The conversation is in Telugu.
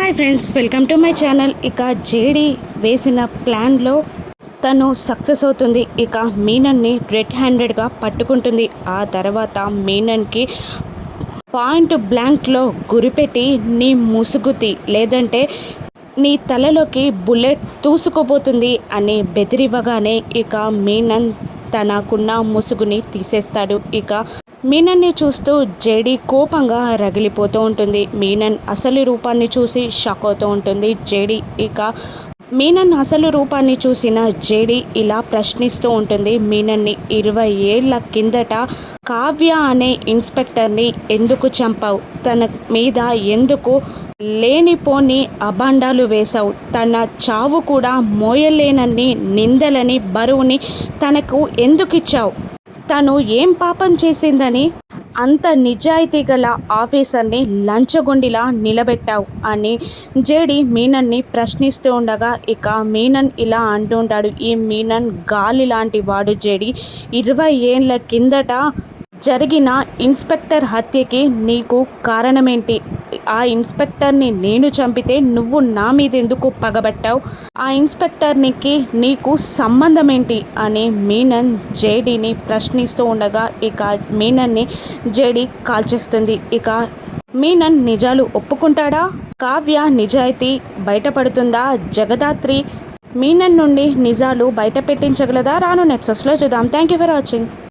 Hi friends welcome to my channel. ఇక జేడి వేసిన ప్లాన్లో తను సక్సెస్ అవుతుంది. ఇక మీనన్ని రెడ్ హ్యాండెడ్గా పట్టుకుంటుంది. ఆ తర్వాత మీనన్కి పాయింట్ బ్లాంక్లో గురిపెట్టి నీ ముసుగుతి లేదంటే నీ తలలోకి బుల్లెట్ తూసుకోబోతుంది అని బెదిరివ్వగానే ఇక మీనన్ తనకున్న ముసుగుని తీసేస్తాడు. ఇక మీనన్ని చూస్తూ జేడి కోపంగా రగిలిపోతూ ఉంటుంది. మీనన్ అసలు రూపాన్ని చూసి షాక్ అవుతూ ఉంటుంది జేడి. ఇక మీనన్ అసలు రూపాన్ని చూసిన జేడి ఇలా ప్రశ్నిస్తూ ఉంటుంది. మీనన్ని ఇరవై ఏళ్ళ కిందట కావ్య అనే ఇన్స్పెక్టర్ని ఎందుకు చంపావు? తన మీద ఎందుకు లేనిపోని అభాండాలు వేశావు? తన చావు కూడా మోయలేనన్ని నిందలని బరువుని తనకు ఎందుకు ఇచ్చావు? తను ఏం పాపం చేసిందని అంత నిజాయితీ గల ఆఫీసర్ని లంచగొండిలా నిలబెట్టావు అని జేడి మీనన్ని ప్రశ్నిస్తూ ఉండగా ఇక మీనన్ ఇలా అంటుంటాడు ఈ మీనన్ గాలి లాంటి వాడు జేడి. ఇరవై ఏళ్ళ కిందట జరిగిన ఇన్స్పెక్టర్ హత్యకి నీకు కారణమేంటి? ఆ ఇన్స్పెక్టర్ని నేను చంపితే నువ్వు నా మీద ఎందుకు పగబట్టావు? ఆ ఇన్స్పెక్టర్నికి నీకు సంబంధం ఏంటి అని మీనన్ జేడీని ప్రశ్నిస్తూ ఉండగా ఇక మీనన్ని జేడీ కాల్చేస్తుంది. ఇక మీనన్ నిజాలు ఒప్పుకుంటాడా? కావ్య నిజాయితీ బయటపడుతుందా? జగదాత్రి మీనన్ నుండి నిజాలు బయట పెట్టించగలదా రాను నెప్సెస్లో చూద్దాం. Thank you for watching